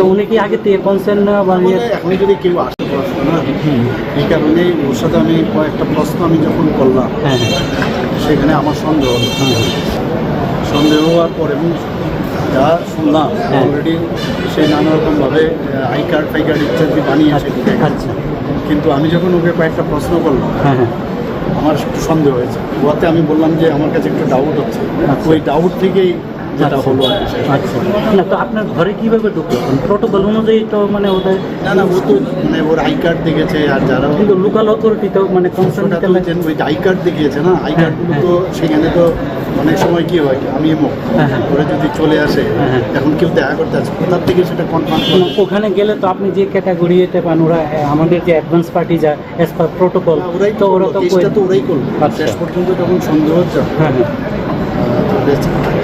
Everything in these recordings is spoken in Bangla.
তো উনি কি আগে থেকে কনসার্ন বা ইয়ে? এখন যদি কেউ আসে প্রশ্ন না এই কারণে ওর সাথে আমি কয়েকটা প্রশ্ন আমি যখন করলাম হ্যাঁ সেখানে আমার সন্দেহ হ্যাঁ সন্দেহ হওয়ার পর এবং যা শুনলাম হ্যাঁ। অলরেডি সে নানা রকমভাবে আই কার্ড ফাই কার্ড ইত্যাদি বানিয়েছে। দেখাচ্ছে কিন্তু আমি যখন ওকে কয়েকটা প্রশ্ন করলাম হ্যাঁ হ্যাঁ। আমার একটু সন্দেহ হয়েছে। ওতে আমি বললাম যে আমার কাছে একটু ডাউট হচ্ছে। আচ্ছা। ওই ডাউট থেকেই যেটা আচ্ছা। হলো। আচ্ছা না তো আপনার ঘরে কীভাবে ঢুকলো প্রোটোকল অনুযায়ী তো মানে ওদের না না ও তো মানে ওর আই কার্ড দেখেছে আর যারা কিন্তু লোকাল অথরিটি তো মানে কনসার্ন ওই আই কার্ড দেখিয়েছে না আই হ্যাঁ, কার্ডগুলো হ্যাঁ। তো সেখানে তো অনেক সময় কি হয় আমি হ্যাঁ, হ্যাঁ। ওরা যদি চলে আসে হ্যাঁ, হ্যাঁ। এখন কেউ দেখা করতে আসে কোথার থেকে সেটা কনফার্ম ওখানে গেলে তো আপনি যে ক্যাটাগরি এতে পান ওরা আমাদের যে অ্যাডভান্স পার্টি যায় অ্যাজ পার প্রোটোকল ওরাই তো ওরা তো ওরাই করবে আচ্ছা। শেষ পর্যন্ত যখন সন্দেহ হচ্ছে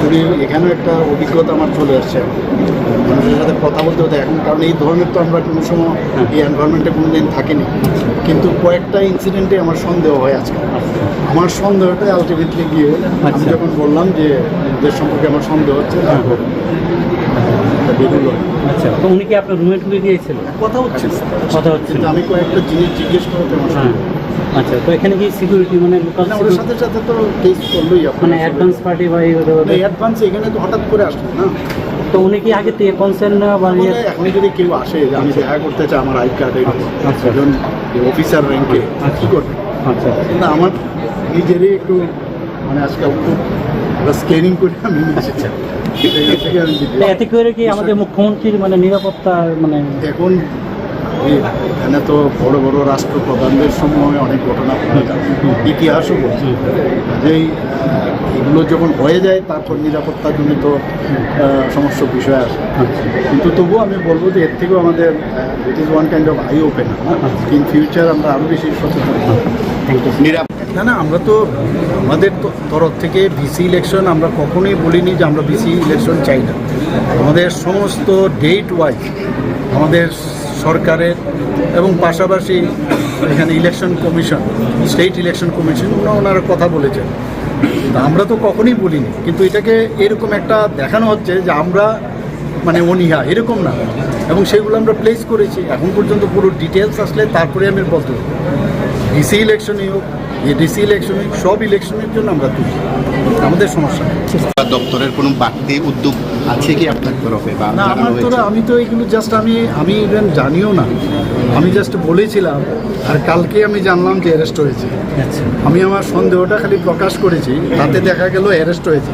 যদি এখানেও একটা অভিজ্ঞতা আমার চলে আসছে মানুষের সাথে কথা বলতে হতে এখন কারণ এই ধরনের তো আমরা কোনো সময় হ্যাঁ। এই এনভায়রনমেন্টে কোনো দিন থাকিনি কিন্তু কয়েকটা ইনসিডেন্টে আমার সন্দেহ হয় আজকে আমার সন্দেহটা আলটিমেটলি গিয়ে আমি আচ্ছা। যখন বললাম যে ওদের সম্পর্কে আমার সন্দেহ হচ্ছে হ্যাঁ। বেরোলো আচ্ছা তো উনি কি আপনার রুমে ঢুকে গিয়েছিল কথা হচ্ছে কথা হচ্ছে আমি কয়েকটা জিনিস জিজ্ঞেস করাতে আমার। আচ্ছা তো এখানে কি সিকিউরিটি মানে লোকাল ওর সাথে সাথে তো কেস করলোই মানে অ্যাডভান্স পার্টি বা এই অ্যাডভান্স এখানে তো হঠাৎ করে আসলো না? তো উনি কি আগে থেকে কনসার্ন বা এখন যদি কেউ আসে যে আমি দেখা করতে চাই আমার আই কার্ড আচ্ছা। একজন অফিসার র্যাঙ্কে আচ্ছা। কী করবে? আচ্ছা। না আমার নিজেরই একটু মানে আজকে স্ক্যানিং করে আমি এসেছি এতে করে কি আমাদের মুখ্যমন্ত্রীর মানে নিরাপত্তা মানে এখন এখানে তো বড় বড় রাষ্ট্রপ্রধানদের সময় অনেক ঘটনা ইতিহাসও বলছে। যেই এগুলো যখন হয়ে যায় তারপর নিরাপত্তাজনিত সমস্ত বিষয় আসে। কিন্তু তবুও আমি বলব যে এর থেকেও আমাদের it is one kind of eye open in future আমরা আরও বেশি সচেতন। না না আমরা তো আমাদের তরফ থেকে ভিসি ইলেকশন আমরা কখনোই বলিনি যে আমরা ভিসি ইলেকশন চাই না। আমাদের সমস্ত ডেট ওয়াইজ আমাদের সরকারের এবং পাশাপাশি এখানে election commission state election commission ওনারা কথা বলেছেন। আমরা তো কখনোই বলিনি। কিন্তু এটাকে এরকম একটা দেখানো হচ্ছে যে আমরা মানে অনীহা, এরকম না। এবং সেগুলো আমরা প্লেস করেছি। এখন পর্যন্ত পুরো ডিটেলস আসলে তারপরে আমি বলতে ডিসি ইলেকশনই হোক এডিসি ইলেকশন সব ইলেকশনের জন্য আমরা তুলি। আমাদের সমস্যা। দপ্তরের কোনো বাড়তি উদ্যোগ আছে কি আপনার তরফে বা না আমার তো আমি তো এগুলো জাস্ট আমি আমি ইভেন জানিও না। আমি জাস্ট বলেছিলাম আর কালকে আমি জানলাম যে অ্যারেস্ট হয়েছে। আচ্ছা। আমি আমার সন্দেহটা খালি প্রকাশ করেছি তাতে দেখা গেল অ্যারেস্ট হয়েছে।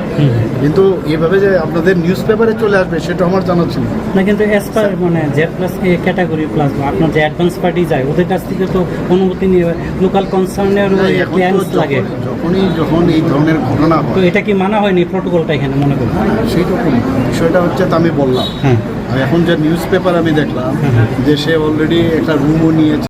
কিন্তু এভাবে যে আপনাদের নিউজ পেপারে চলে আসবে সেটা আমার জানা ছিল না। কিন্তু পার মানে জেড প্লাস ক্যাটাগরি প্লাস আপনার যে অ্যাডভান্স পার্টি যায় ওদের কাছ থেকে তো অনুমতি নিয়ে লোকাল কনসার্নের তো ক্লিয়ারেন্স লাগে। যখনই যখন এই ধরনের ঘটনা তো হয় এটা কি মানা হয়নি প্রোটোকলটা এখানে মনে করি সেইরকম বিষয়টা হচ্ছে তা আমি বললাম। আর এখন যে নিউজ পেপার আমি দেখলাম যে সে অলরেডি একটা রুমও নিয়েছে